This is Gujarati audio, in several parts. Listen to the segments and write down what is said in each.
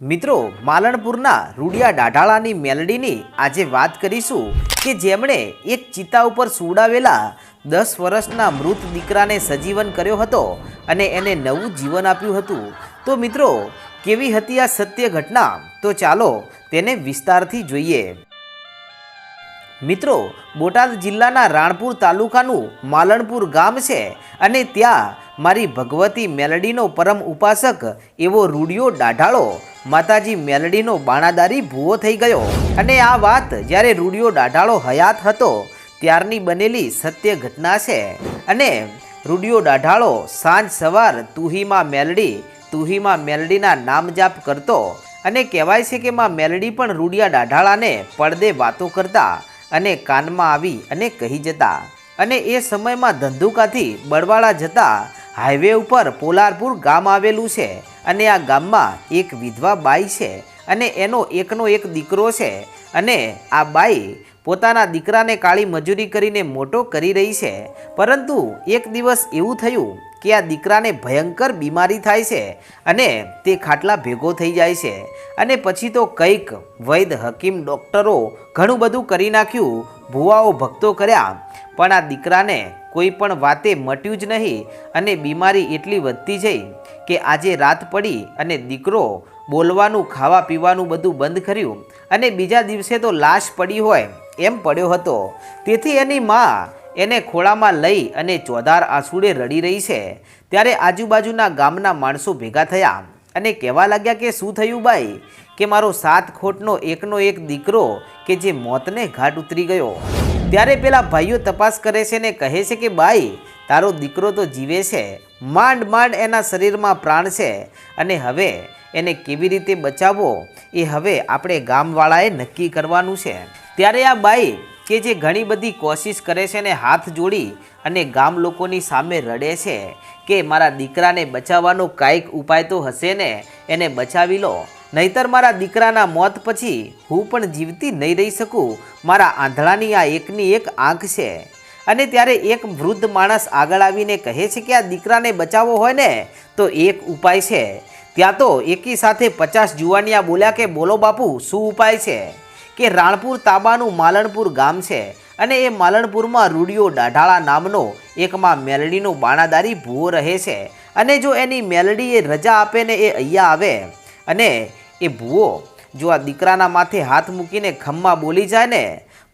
મિત્રો, માલણપુરના રૂડિયા દાઢાળાની મેલડીની આજે વાત કરીશું કે જેમણે એક ચિતા ઉપર સુવડાવેલા દસ વર્ષના મૃત દીકરાને સજીવન કર્યો હતો અને એને નવું જીવન આપ્યું હતું. તો મિત્રો, કેવી હતી આ સત્ય ઘટના? તો ચાલો તેને વિસ્તારથી જોઈએ. મિત્રો, બોટાદ જિલ્લાના રાણપુર તાલુકાનું માલણપુર ગામ છે અને ત્યાં મારી ભગવતી મેલડીનો પરમ ઉપાસક એવો રૂડિયો દાઢાળો માતાજી મેલડીનો બાણાદારી ભૂવો થઈ ગયો. અને આ વાત જ્યારે રૂડિયો દાઢાળો હયાત હતો, ત્યારની બનેલી સત્ય ઘટના છે. અને રૂડિયો દાઢાળો સાંજ સવાર તુહીમાં મેલડી, તુહીમાં મેલડીના નામ જાપ કરતો. અને કહેવાય છે કે માં મેલડી પણ રૂડિયા દાઢાળાને પડદે વાતો કરતા અને કાનમાં આવી અને કહી જતા. અને એ સમયમાં ધંધુકાથી બળવાળા જતા હાઈવે ઉપર પોલારપુર ગામ આવેલું છે. અને આ ગામમાં એક વિધવા બાઈ છે અને એનો એકનો એક દીકરો છે અને આ બાઈ પોતાના દીકરાને કાળી મજૂરી કરીને મોટો કરી રહી છે. પરંતુ એક દિવસ એવું થયું કે આ દીકરાને ભયંકર બીમારી થાય છે અને તે ખાટલા ભેગો થઈ જાય છે અને પછી તો કંઈક વૈદ, હકીમ, ડૉક્ટરો ઘણું બધું કરી નાખ્યું, ભુવાઓ ભક્તો કર્યા. પણ આ દીકરાને કોઈ પણ વાતે મટ્યું જ નહીં અને બીમારી એટલી વધતી જઈ કે આજે રાત પડી અને દીકરો બોલવાનું, ખાવા પીવાનું બધું બંધ કર્યું અને બીજા દિવસે તો લાશ પડી હોય એમ પડ્યો હતો. તેથી એની મા એને ખોળામાં લઈ અને ચોધાર આંસુડે રડી રહી છે. ત્યારે આજુબાજુના ગામના માણસો ભેગા થયા અને કહેવા લાગ્યા કે, શું થયું બાઈ? કે મારો સાત ખોટનો એકનો એક દીકરો કે જે મોતને ઘાટ ઉતરી ગયો. ત્યારે પેલા ભાઈઓ તપાસ કરે છે ને કહે છે કે, બાઈ, તારો દીકરો તો જીવે છે. માંડ માંડ એના શરીરમાં પ્રાણ છે અને હવે એને કેવી રીતે બચાવવો એ હવે આપણે ગામવાળાએ નક્કી કરવાનું છે. ત્યારે આ બાઈ કે જે ઘણી બધી કોશિશ કરે છે ને હાથ જોડી અને ગામ લોકોની સામે રડે છે કે, મારા દીકરાને બચાવવાનો કાંઈક ઉપાય તો હશે ને? એને બચાવી લો. નહીતર મારા દીકરાના મોત પછી હું પણ જીવતી નહીં રહી શકું. મારા આંધળાની આ એકની એક આંખ છે. અને ત્યારે એક વૃદ્ધ માણસ આગળ આવીને કહે છે કે આ દીકરાને બચાવવો હોય ને, તો એક ઉપાય છે. ત્યાં તો એકી સાથે પચાસ જુવાનિયા બોલ્યા કે, બોલો બાપુ, શું ઉપાય છે? કે, રાણપુર તાબાનું માલણપુર ગામ છે. અને એ માલણપુરમાં રૂડિયો દાઢાળા નામનો એકમાં મેલડીનો બાણાદારી ભૂવો રહે છે. અને જો એની મેલડી એ રજા આપે ને એ અહીંયા આવે અને એ ભૂવો જો આ દીકરાના માથે હાથ મૂકીને ખમ્મા બોલી જાય ને,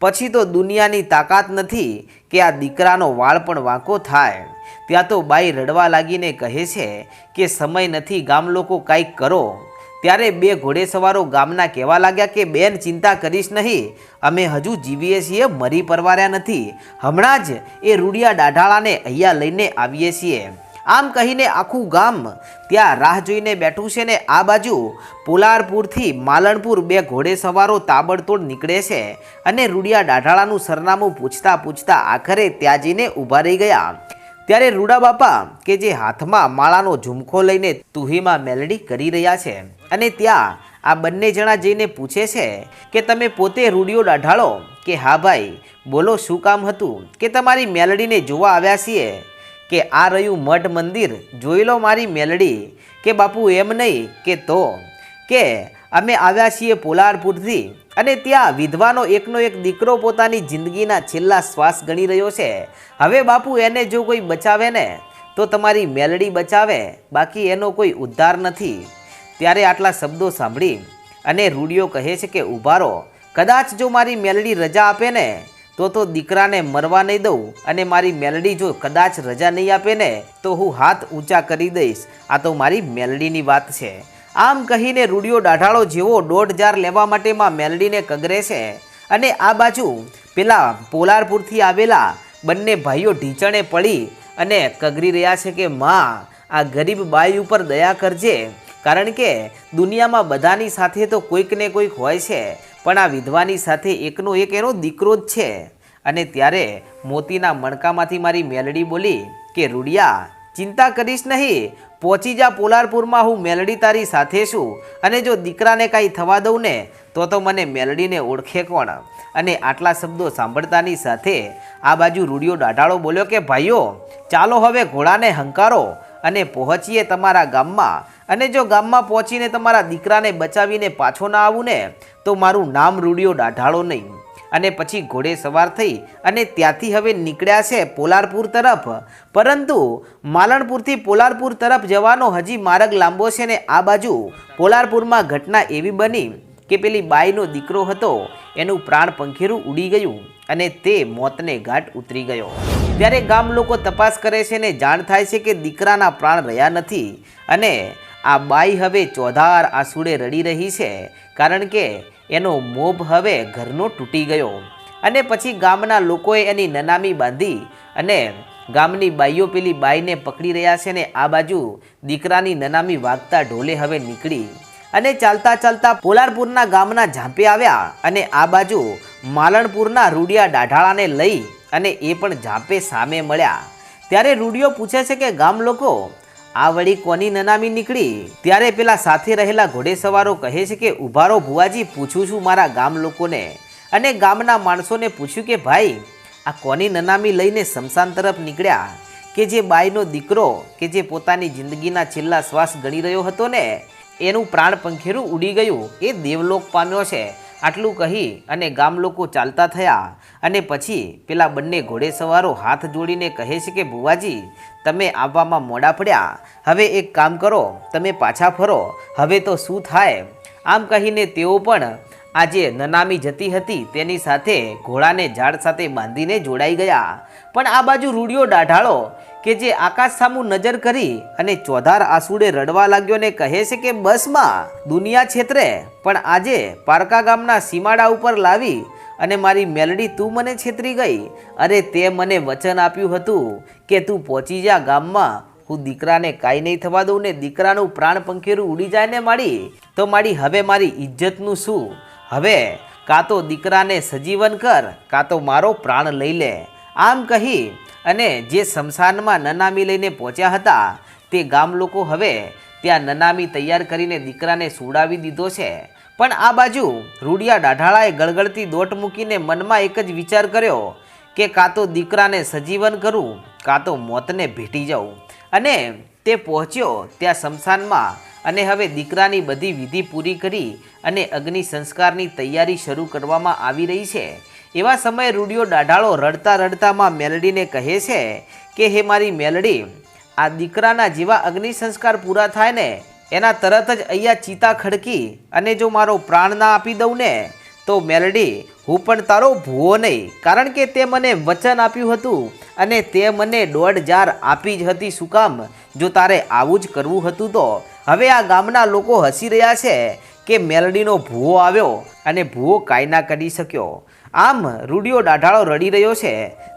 પછી તો દુનિયાની તાકાત નથી કે આ દીકરાનો વાળ પણ વાંકો થાય. ત્યાં તો બાઈ રડવા લાગીને કહે છે કે સમય નથી, ગામ લોકો કાંઈક કરો. ત્યારે બે ઘોડેસવારો ગામના કહેવા લાગ્યા કે, બેન, ચિંતા કરીશ નહીં. અમે હજુ જીવીએ છીએ, મરી પરવાર્યા નથી. હમણાં જ એ રૂડિયા દાઢાળાને અહીંયા લઈને આવીએ છીએ. આમ કહીને આખું ગામ ત્યાં રાહ જોઈને બેઠું છે ને આ બાજુ પોલારપુરથી માલણપુર બે ઘોડે સવારો તાબડતોડ નીકળે છે અને રૂડિયા ડાઢાળાનું સરનામું પૂછતા પૂછતા આખરે ત્યાં જઈને ઊભા રહી ગયા. ત્યારે રૂડા બાપા કે જે હાથમાં માળાનો ઝુમખો લઈને તુહીમાં મેલડી કરી રહ્યા છે અને ત્યાં આ બંને જણા જઈને પૂછે છે કે તમે પોતે રૂડિયો દાઢાળો? કે હા ભાઈ, બોલો શું કામ હતું? કે તમારી મેલડીને જોવા આવ્યા છીએ? કે આ રહ્યું મઠ મંદિર, જોઈ લો મારી મેલડી, કે બાપુ એમ નહીં કે તો. કે અમે આવ્યા છીએ પોલારપુરથી અને ત્યાં વિધવાનો એકનો એક દીકરો પોતાની જિંદગીના છેલ્લા શ્વાસ ગણી રહ્યો છે. હવે બાપુ એને જો કોઈ બચાવે ને, તો તમારી મેલડી બચાવે, બાકી એનો કોઈ ઉદ્ધાર નથી. ત્યારે આટલા શબ્દો સાંભળી અને રૂડિયો કહે છે કે ઊભા રહો કદાચ જો મારી મેલડી રજા આપે ને તો તો દીકરાને મરવા નહીં દઉં અને મારી મેલડી જો કદાચ રજા નહીં આપે ને, તો હું હાથ ઊંચા કરી દઈશ. આ તો મારી મેલડીની વાત છે. આમ કહીને રૂડિયો દાઢાળો જેવો દોઢ જાર લેવા માટે માં મેલડીને કગરે છે. અને આ બાજુ પેલા પોલારપુરથી આવેલા બંને ભાઈઓ ઢીચણે પડી અને કગરી રહ્યા છે કે, માં, આ ગરીબ બાઈ ઉપર દયા કરજે. કારણ કે દુનિયામાં બધાની સાથે તો કોઈક ને કોઈક હોય છે. પણ આ વિધવાની સાથે એકનો એક એનો દીકરો જ છે. અને ત્યારે મોતીના મણકામાંથી મારી મેલડી બોલી કે, રૂડિયા, ચિંતા કરીશ નહીં. પહોંચી જા પોલારપુરમાં, હું મેલડી તારી સાથે છું. અને જો દીકરાને કાંઈ થવા દઉં ને, તો તો મને મેલડીને ઓળખે કોણ? અને આટલા શબ્દો સાંભળતાની સાથે આ બાજુ રૂડિયો દાઢાળો બોલ્યો કે, ભાઈઓ, ચાલો હવે ઘોડાને હંકારો અને પહોંચીએ તમારા ગામમાં. અને જો ગામમાં પહોંચીને તમારા દીકરાને બચાવીને પાછો ના આવું ને, તો મારું નામ રૂડિયો દાઢાળો નહીં. અને પછી ઘોડે સવાર થઈ અને ત્યાંથી હવે નીકળ્યા છે પોલારપુર તરફ. પરંતુ માલણપુરથી પોલારપુર તરફ જવાનો હજી માર્ગ લાંબો છે ને આ બાજુ પોલારપુરમાં ઘટના એવી બની કે પેલી બાઈનો દીકરો હતો, એનું પ્રાણ પંખેરું ઉડી ગયું અને તે મોતને ઘાટ ઉતરી ગયો. ત્યારે ગામ લોકો તપાસ કરે છે ને જાણ થાય છે કે દીકરાના પ્રાણ રહ્યા નથી અને આ બાઈ હવે ચોધાર આંસુડે રડી રહી છે, કારણ કે એનો મોભ હવે ઘરનો તૂટી ગયો. અને પછી ગામના લોકોએ એની નનામી બાંધી અને ગામની બાઈઓ પેલી બાઈને પકડી રહ્યા છે ને આ બાજુ દીકરાની નનામી વાગતા ઢોલે હવે નીકળી. અને ચાલતા ચાલતા પોલારપુરના ગામના ઝાંપે આવ્યા અને આ બાજુ માલણપુરના રૂડિયા દાઢાળાને લઈ અને એ પણ ઝાંપે સામે મળ્યા. ત્યારે રૂડિયો પૂછે છે કે ગામ લોકો આ વળી કોની નનામી નીકળી? ત્યારે પેલા સાથે રહેલા ઘોડેસવારો કહે છે કે, ઉભારો ભુવાજી, પૂછું છું મારા ગામ લોકોને. અને ગામના માણસોને પૂછ્યું કે, ભાઈ, આ કોની નનામી લઈને શમશાન તરફ નીકળ્યા? કે જે બાઈનો દીકરો, કે જે પોતાની જિંદગીના છેલ્લા શ્વાસ ગણી રહ્યો હતો ને, એનું પ્રાણ પંખેરું ઉડી ગયું? એ દેવલોક પામ્યો છે. આટલું કહી અને ગામ લોકો ચાલતા થયા. અને પછી પેલા બંને ઘોડેસવારો હાથ જોડીને કહે છે કે ભુવાજી તમે આવવામાં મોડા પડ્યા. હવે એક કામ કરો, તમે પાછા ફરો. હવે તો શું થાય? આમ કહીને તેઓ પણ આજે નનામી જતી હતી, તેની સાથે ઘોડાને ઝાડ સાથે બાંધીને જોડાઈ ગયા. પણ આ બાજુ રૂડિયો દાઢાળો કે જે આકાશ સામું નજર કરી અને ચોધાર આસુડે રડવા લાગ્યો ને કહે છે કે બસમાં દુનિયા છેતરે. પણ આજે પારકા ગામના સીમાડા ઉપર લાવી અને મારી મેલડી તું મને છેતરી ગઈ. અરે તે મને વચન આપ્યું હતું કે તું પહોંચી જા ગામમાં. હું દીકરાને કાંઈ નહીં થવા દઉં ને દીકરાનું પ્રાણ પંખેરું ઉડી જાય ને માડી. તો માડી, હવે મારી ઇજ્જતનું શું? હવે કાં તો દીકરાને સજીવન કર, કાં તો મારો પ્રાણ લઈ લે. આમ કહી અને જે શમશાનમાં નનામી લઈને પહોંચ્યા હતા, તે ગામ લોકો હવે ત્યાં નનામી તૈયાર કરીને દીકરાને સુડાવી દીધો છે. પણ આ બાજુ રૂડિયા દાઢાળાએ ગળગળતી દોટ મૂકીને મનમાં એક જ વિચાર કર્યો કે કાં તો દીકરાને સજીવન કરું, કાં તો મોતને ભેટી જાઉં. અને તે પહોંચ્યો ત્યાં શમશાનમાં અને હવે દીકરાની બધી વિધિ પૂરી કરી અને અગ્નિ સંસ્કારની તૈયારી શરૂ કરવામાં આવી રહી છે. એવા સમયે રૂડિયો દાઢાળો રડતા રડતામાં મેલડીને કહે છે કે, હે મારી મેલડી, આ દીકરાના જેવા અગ્નિ સંસ્કાર પૂરા થાય ને એના તરત જ અહીંયા ચિતા ખડકી અને જો મારો પ્રાણ ના આપી દઉં ને, તો મેલડી, હું પણ તારો ભૂવો નહીં. કારણ કે તે મને વચન આપ્યું હતું અને તે મને દોઢ જાર આપી જ હતી શું કામ જો તારે આવું જ કરવું હતું તો, હવે આ ગામના લોકો હસી રહ્યા છે કે મેલડીનો ભૂવો આવ્યો અને ભૂવો કાંઈ ના કરી શક્યો. આમ રૂડિયો દાઢાળો રડી રહ્યો છે.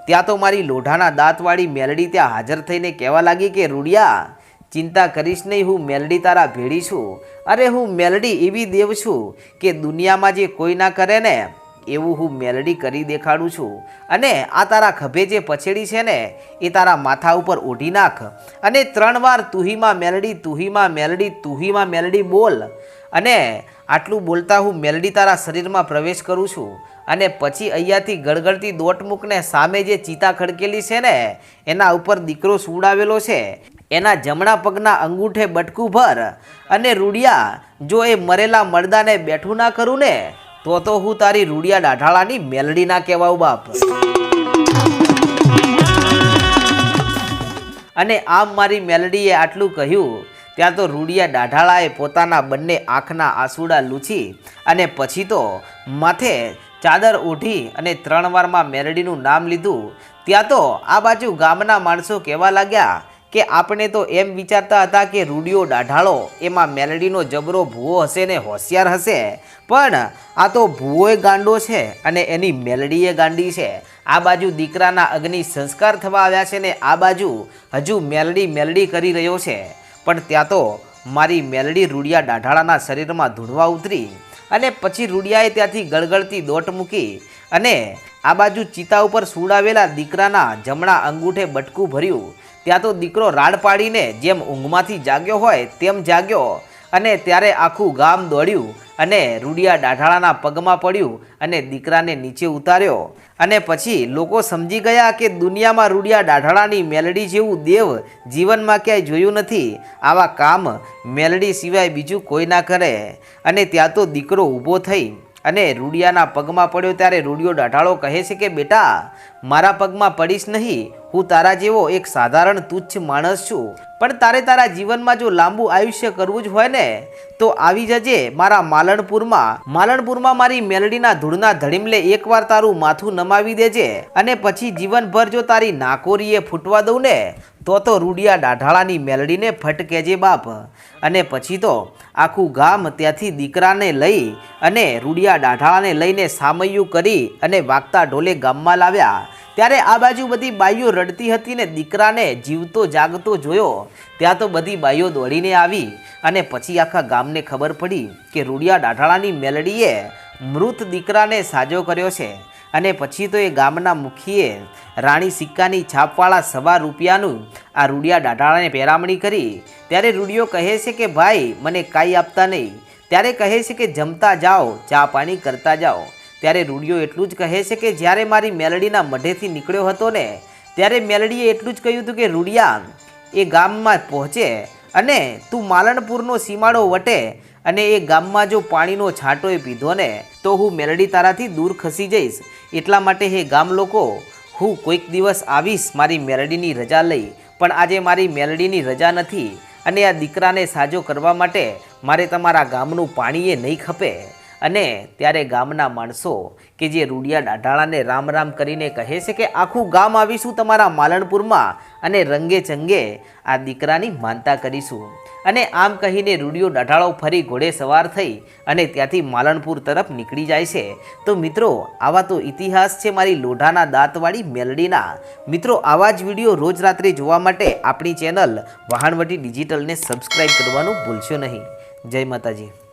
ત્યાં તો મારી લોઢાના દાંતવાળી મેલડી ત્યાં હાજર થઈને કહેવા લાગી કે, રૂડિયા ચિંતા કરીશ નહીં, હું મેલડી તારા ભેડી છું. અરે હું મેલડી એવી દેવ છું કે દુનિયામાં જે કોઈ ના કરે ને, એવું હું મેલડી કરી દેખાડું છું. અને આ તારા ખભે જે પછેડી છે ને, એ તારા માથા ઉપર ઓઢી નાખ. અને ત્રણ વાર તુહીમાં મેલડી તુહીમાં મેલડી તુહીમાં મેલડી બોલ. અને આટલું બોલતા હું મેલડી તારા શરીરમાં પ્રવેશ કરું છું. અને પછી અહીંયાથી ગળગળતી દોટ મૂકને સામે જે ચિતા ખડકેલી છે ને, એના ઉપર દીકરો સુવડાવેલો છે. એના જમણા પગના અંગૂઠે બટકું ભર અને રૂડિયા, જો એ મરેલા મરદાને બેઠું ના કરું ને, તો તો હું તારી રૂડિયા દાઢાળાની મેલડી ના કહેવાઉં બાપ. અને આમ મારી મેલડીએ આટલું કહ્યું, ત્યાં તો રૂડિયા દાઢાળાએ પોતાના બંને આંખના આંસુડા લૂછી અને પછી તો માથે ચાદર ઓઢી અને ત્રણ વારમાં મેલડીનું નામ લીધું. ત્યાં તો આ બાજુ ગામના માણસો કહેવા લાગ્યા કે આપણે તો એમ વિચારતા હતા કે રૂડિયો દાઢાળો, એમાં મેલડીનો જબરો ભૂવો હશે ને હોશિયાર હશે. પણ આ તો ભૂવોએ ગાંડો છે અને એની મેલડીએ ગાંડી છે. આ બાજુ દીકરાના અગ્નિ સંસ્કાર થવા આવ્યા છે ને આ બાજુ હજુ મેલડી મેલડી કરી રહ્યો છે. પણ ત્યાં તો મારી મેલડી રૂડિયા દાઢાળાના શરીરમાં ધૂણવા ઉતરી. અને પછી રૂડિયાએ ત્યાંથી ગળગળતી દોટ મૂકી અને આ બાજુ ચિતા ઉપર સુડાવેલા દીકરાના જમણા અંગૂઠે બટકું ભર્યું. ત્યાં તો દીકરો રાડ પાડીને જેમ ઊંઘમાંથી જાગ્યો હોય તેમ જાગ્યો અને ત્યારે આખું ગામ દોડ્યું. અને રૂડિયા દાઢાળાના પગમાં પડ્યું અને દીકરાને નીચે ઉતાર્યો. અને પછી લોકો સમજી ગયા કે દુનિયામાં રૂડિયા દાઢાળાની મેલડી જેવું દેવ જીવનમાં ક્યાંય જોયું નથી. આવા કામ મેલડી સિવાય બીજું કોઈ ના કરે. અને ત્યાં તો દીકરો ઊભો થઈ અને રૂડિયાના પગમાં પડ્યો ત્યારે રૂડિયો દાઢાળો કહે છે કે, બેટા મારા પગમાં પડીશ નહીં. હું તારા જેવો એક સાધારણ તુચ્છ માણસ છું. પણ તારે તારા જીવનમાં જો લાંબુ આયુષ્ય કરવું જ હોય ને, તો આવી જજે મારા માલણપુરમાં. માલણપુરમાં મારી મેલડીના ધૂળના ધડીમલે એકવાર તારું માથું નમાવી દેજે અને પછી જીવનભર જો તારી નાકોરીએ ફૂટવા દઉં ને, તો તો રૂડિયા દાઢાળાની મેલડીને ફટકેજે બાપ. અને પછી તો આખું ગામ ત્યાંથી દીકરાને લઈ અને રૂડિયા દાઢાળાને લઈને સામૈયું કરી અને વાગતા ઢોલે ગામમાં લાવ્યા. ત્યારે આ બાજુ બધી બાઈઓ રડતી હતી ને દીકરાને જીવતો જાગતો જોયો. ત્યાં તો બધી બાઈઓ દોડીને આવી અને પછી આખા ગામને ખબર પડી કે રૂડિયા દાઢાળાની મેલડીએ મૃત દીકરાને સાજો કર્યો છે. અને પછી તો એ ગામના મુખીએ રાણી સિક્કાની છાપવાળા સવા રૂપિયાનું આ રૂડિયા દાઢાળાને પેરામણી કરી. ત્યારે રૂડિયો કહે છે કે, ભાઈ, મને કાંઈ આપતા નહીં. ત્યારે કહે છે કે, જમતા જાઓ, ચા પાણી કરતા જાઓ. ત્યારે રૂડિયો એટલું જ કહે છે કે જ્યારે મારી મેલડીના મઢેથી નીકળ્યો હતો ને, ત્યારે મેલડીએ એટલું જ કહ્યું હતું કે, રૂડિયા, એ ગામમાં પહોંચે અને તું માલણપુરનો સીમાડો વટે અને એ ગામમાં જો પાણીનો છાંટોય પીધો ને, તો હું મેલડી તારાથી દૂર ખસી જઈશ. એટલા માટે હે ગામ લોકો, હું કોઈક દિવસ આવીશ મારી મેલડીની રજા લઈ, પણ આજે મારી મેલડીની રજા નથી અને આ દીકરાને સાજો કરવા માટે મારે તમારા ગામનું પાણીએ નહીં ખપે. અને ત્યારે ગામના માણસો કે જે રૂડિયા દાઢાળાને રામ રામ કરીને કહે છે કે આખું ગામ આવીશું તમારા માલણપુરમાં અને રંગે ચંગે આ દીકરાની માનતા કરીશું. અને આમ કહીને રૂડિયો દાઢાળો ફરી ઘોડે સવાર થઈ અને ત્યાંથી માલણપુર તરફ નીકળી જાય છે. તો મિત્રો, આવા તો ઇતિહાસ છે મારી લોઢાના દાંતવાળી મેલડીના. મિત્રો, આવા જ વીડિયો રોજ રાત્રે જોવા માટે આપણી ચેનલ વહાણવટી ડિજિટલને સબસ્ક્રાઈબ કરવાનું ભૂલશો નહીં. જય માતાજી.